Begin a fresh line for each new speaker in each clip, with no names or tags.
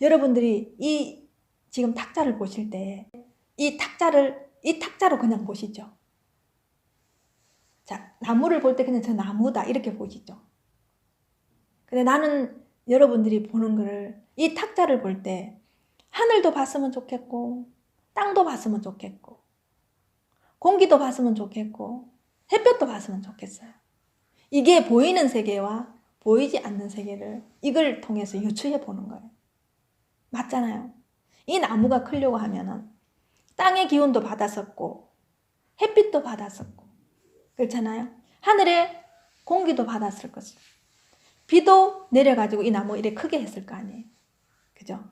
여러분들이 이 지금 탁자를 보실 때 이 탁자를 이 탁자로 그냥 보시죠. 자, 나무를 볼 때 그냥 저 나무다 이렇게 보시죠. 근데 나는 여러분들이 보는 거를 이 탁자를 볼 때 하늘도 봤으면 좋겠고 땅도 봤으면 좋겠고 공기도 봤으면 좋겠고 햇볕도 봤으면 좋겠어요. 이게 보이는 세계와 보이지 않는 세계를 이걸 통해서 유추해 보는 거예요. 맞잖아요. 이 나무가 크려고 하면은 땅의 기운도 받았었고 햇빛도 받았었고 그렇잖아요. 하늘에 공기도 받았을 것을 비도 내려가지고 이 나무 이렇게 크게 했을 거 아니에요. 그죠?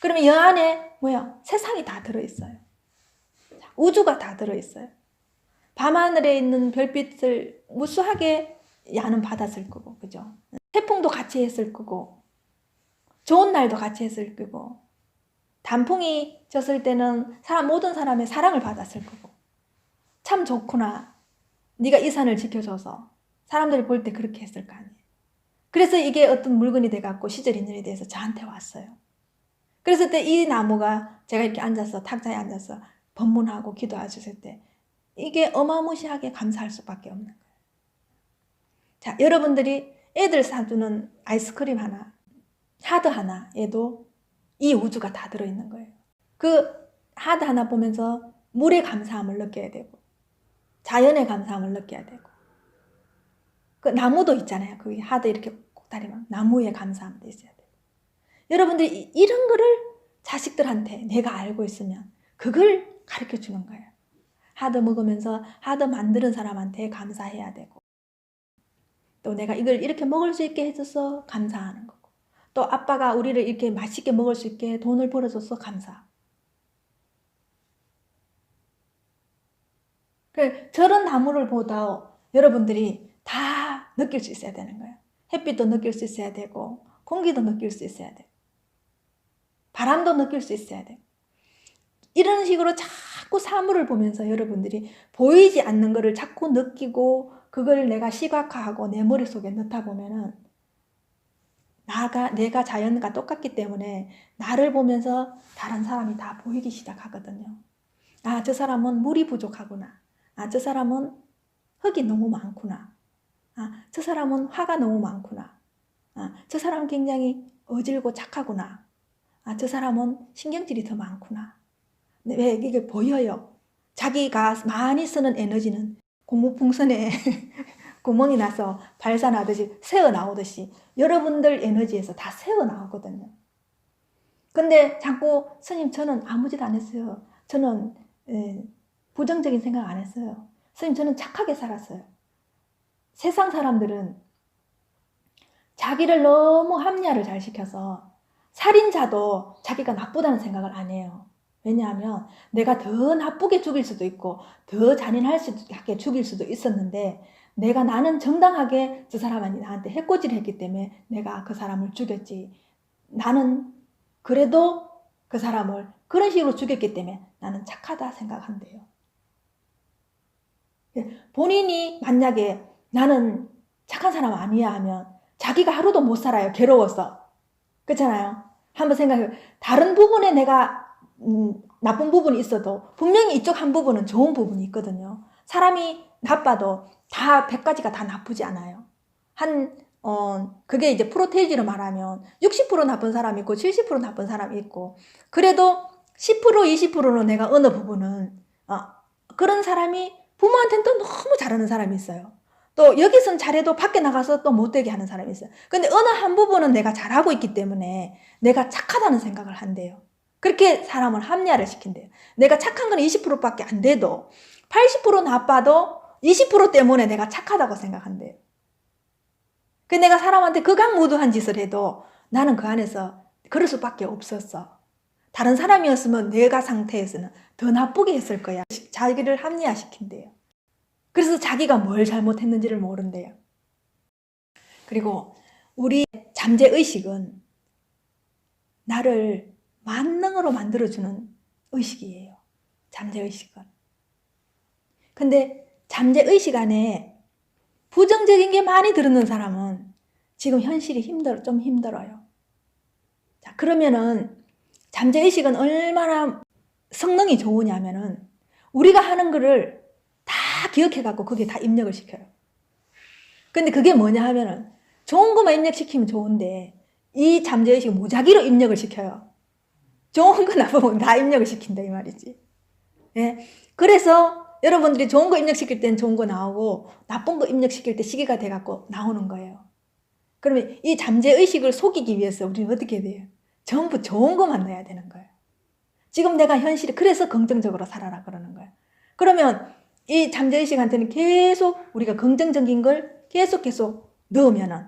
그러면 여 안에 뭐야? 세상이 다 들어있어요. 우주가 다 들어있어요. 밤하늘에 있는 별빛을 무수하게 야는 받았을 거고, 그죠? 태풍도 같이 했을 거고, 좋은 날도 같이 했을 거고, 단풍이 졌을 때는 사람 모든 사람의 사랑을 받았을 거고, 참 좋구나. 네가 이 산을 지켜줘서 사람들이 볼 때 그렇게 했을 거 아니에요. 그래서 이게 어떤 물건이 돼갖고 시절 인연에 대해서 저한테 왔어요. 그랬을 때이 나무가 제가 이렇게 앉아서 탁자에 앉아서 법문하고 기도하셨을 때 이게 어마무시하게 감사할 수밖에 없는 거예요. 자, 여러분들이 애들 사주는 아이스크림 하나, 하드 하나에도 이 우주가 다 들어있는 거예요. 그 하드 하나 보면서 물의 감사함을 느껴야 되고, 자연의 감사함을 느껴야 되고, 그 나무도 있잖아요. 그 하드 이렇게 꼭다리만 나무의 감사함도 있어야 돼요. 여러분들이 이런 거를 자식들한테 내가 알고 있으면 그걸 가르쳐 주는 거예요. 하드 먹으면서 하드 만드는 사람한테 감사해야 되고 또 내가 이걸 이렇게 먹을 수 있게 해줘서 감사하는 거고 또 아빠가 우리를 이렇게 맛있게 먹을 수 있게 돈을 벌어줘서 감사. 그 저런 나무를 보다 여러분들이 다 느낄 수 있어야 되는 거예요. 햇빛도 느낄 수 있어야 되고 공기도 느낄 수 있어야 돼. 바람도 느낄 수 있어야 돼. 이런 식으로 자꾸 사물을 보면서 여러분들이 보이지 않는 것을 자꾸 느끼고 그걸 내가 시각화하고 내 머릿속에 넣다 보면은 나가 내가 자연과 똑같기 때문에 나를 보면서 다른 사람이 다 보이기 시작하거든요. 아, 저 사람은 물이 부족하구나. 아, 저 사람은 흙이 너무 많구나. 아, 저 사람은 화가 너무 많구나. 아, 저 사람은 굉장히 어질고 착하구나. 아, 저 사람은 신경질이 더 많구나. 근데 왜 이게 보여요? 자기가 많이 쓰는 에너지는 고무풍선에 구멍이 나서 발산하듯이 새어 나오듯이 여러분들 에너지에서 다 새어 나오거든요. 근데 자꾸 스님 저는 아무 짓 안 했어요. 저는 에, 부정적인 생각 안 했어요. 스님 저는 착하게 살았어요. 세상 사람들은 자기를 너무 합리화를 잘 시켜서 살인자도 자기가 나쁘다는 생각을 안 해요. 왜냐하면 내가 더 나쁘게 죽일 수도 있고 더 잔인하게 죽일 수도 있었는데 내가 나는 정당하게 저 사람이 나한테 해코지를 했기 때문에 내가 그 사람을 죽였지. 나는 그래도 그 사람을 그런 식으로 죽였기 때문에 나는 착하다 생각한대요. 본인이 만약에 나는 착한 사람 아니야 하면 자기가 하루도 못 살아요. 괴로워서. 그렇잖아요. 한번 생각해. 다른 부분에 내가 음, 나쁜 부분이 있어도 분명히 이쪽 한 부분은 좋은 부분이 있거든요. 사람이 나빠도 다 100가지가 다 나쁘지 않아요. 한, 어, 그게 이제 프로테이지로 말하면 60% 나쁜 사람이 있고 70% 나쁜 사람이 있고 그래도 10% 20%는 내가 어느 부분은 어, 그런 사람이 부모한테는 또 너무 잘하는 사람이 있어요. 또 여기선 잘해도 밖에 나가서 또 못되게 하는 사람이 있어요. 근데 어느 한 부분은 내가 잘하고 있기 때문에 내가 착하다는 생각을 한대요. 그렇게 사람을 합리화를 시킨대요. 내가 착한 건 20%밖에 안 돼도 80% 나빠도 20% 때문에 내가 착하다고 생각한대요. 그 내가 사람한테 극악무도한 짓을 해도 나는 그 안에서 그럴 수밖에 없었어. 다른 사람이었으면 내가 상태에서는 더 나쁘게 했을 거야. 자기를 합리화시킨대요. 그래서 자기가 뭘 잘못했는지를 모른대요. 그리고 우리 잠재 의식은 나를 만능으로 만들어주는 의식이에요. 잠재 의식은. 근데 잠재의식 안에 부정적인 게 많이 들었는 사람은 지금 현실이 힘들어, 좀 힘들어요. 자, 자, 그러면은 잠재의식은 얼마나 성능이 좋으냐면은 우리가 하는 거를 다 기억해갖고 거기에 다 입력을 시켜요. 근데 그게 뭐냐 하면은 좋은 것만 입력시키면 좋은데 이 잠재의식 무작위로 입력을 시켜요. 좋은 거건다 입력을 시킨다 이 말이지. 예. 그래서 여러분들이 좋은 거 입력시킬 때는 좋은 거 나오고 나쁜 거 입력시킬 때 시기가 돼갖고 나오는 거예요. 그러면 이 잠재의식을 속이기 위해서 우리는 어떻게 돼요? 전부 좋은 것만 넣어야 되는 거예요. 지금 내가 현실에 그래서 긍정적으로 살아라 그러는 거예요. 그러면 이 잠재의식한테는 계속 우리가 긍정적인 걸 계속 계속 넣으면은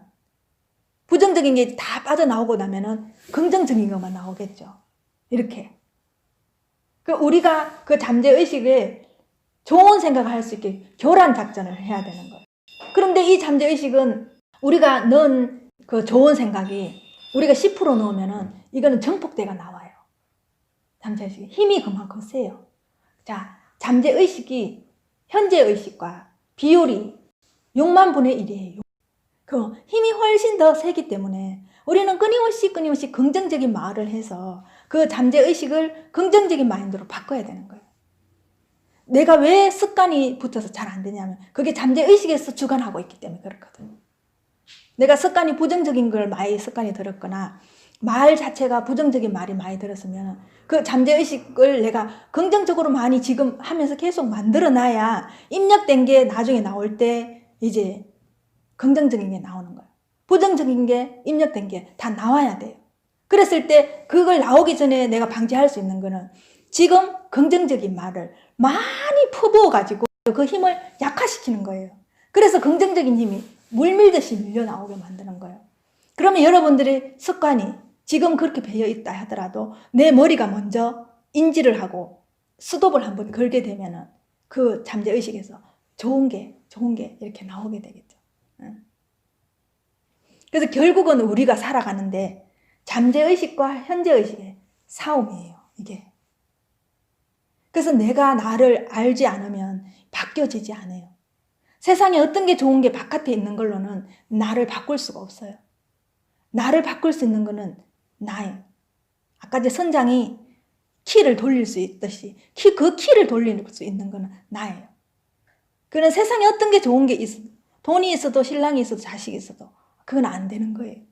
부정적인 게 다 빠져나오고 나면은 긍정적인 것만 나오겠죠. 이렇게. 그 우리가 그 잠재의식에 좋은 생각을 할 수 있게 교란 작전을 해야 되는 거예요. 그런데 이 잠재의식은 우리가 넣은 그 좋은 생각이 우리가 10% 넣으면은 이거는 정폭대가 나와요. 잠재의식이. 힘이 그만큼 세요. 자, 잠재의식이 현재의식과 비율이 6만 분의 1이에요. 그 힘이 훨씬 더 세기 때문에 우리는 끊임없이 끊임없이 긍정적인 말을 해서 그 잠재의식을 긍정적인 마인드로 바꿔야 되는 거예요. 내가 왜 습관이 붙어서 잘 안 되냐면 그게 잠재의식에서 주관하고 있기 때문에 그렇거든요. 내가 습관이 부정적인 걸 많이 습관이 들었거나 말 자체가 부정적인 말이 많이 들었으면 그 잠재의식을 내가 긍정적으로 많이 지금 하면서 계속 만들어 놔야 입력된 게 나중에 나올 때 이제 긍정적인 게 나오는 거예요. 부정적인 게 입력된 게 다 나와야 돼요. 그랬을 때 그걸 나오기 전에 내가 방지할 수 있는 거는 지금 긍정적인 말을 많이 퍼부어 가지고 그 힘을 약화시키는 거예요. 그래서 긍정적인 힘이 물밀듯이 밀려 나오게 만드는 거예요. 그러면 여러분들의 습관이 지금 그렇게 배어 있다 하더라도 내 머리가 먼저 인지를 하고 스톱을 한번 걸게 되면은 그 잠재 의식에서 좋은 게 좋은 게 이렇게 나오게 되겠죠. 응. 그래서 결국은 우리가 살아가는데 잠재 의식과 현재 의식의 싸움이에요. 이게. 그래서 내가 나를 알지 않으면 바뀌어지지 않아요. 세상에 어떤 게 좋은 게 바깥에 있는 걸로는 나를 바꿀 수가 없어요. 나를 바꿀 수 있는 거는 나예요. 아까 이제 선장이 키를 돌릴 수 있듯이 키, 그 키를 돌릴 수 있는 거는 나예요. 그는 세상에 어떤 게 좋은 게 있어 돈이 있어도 신랑이 있어도 자식이 있어도 그건 안 되는 거예요.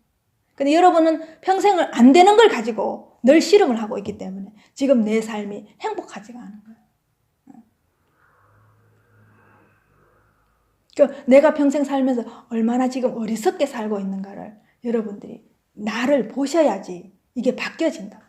근데 여러분은 평생을 안 되는 걸 가지고 늘 실험을 하고 있기 때문에 지금 내 삶이 행복하지가 않은 거예요. 그 내가 평생 살면서 얼마나 지금 어리석게 살고 있는가를 여러분들이 나를 보셔야지 이게 바뀌어진다.